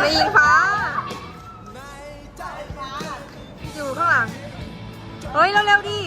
ไม่ยิงฟ้า อยู่ข้างหลัง เฮ้ย เร็วๆดิ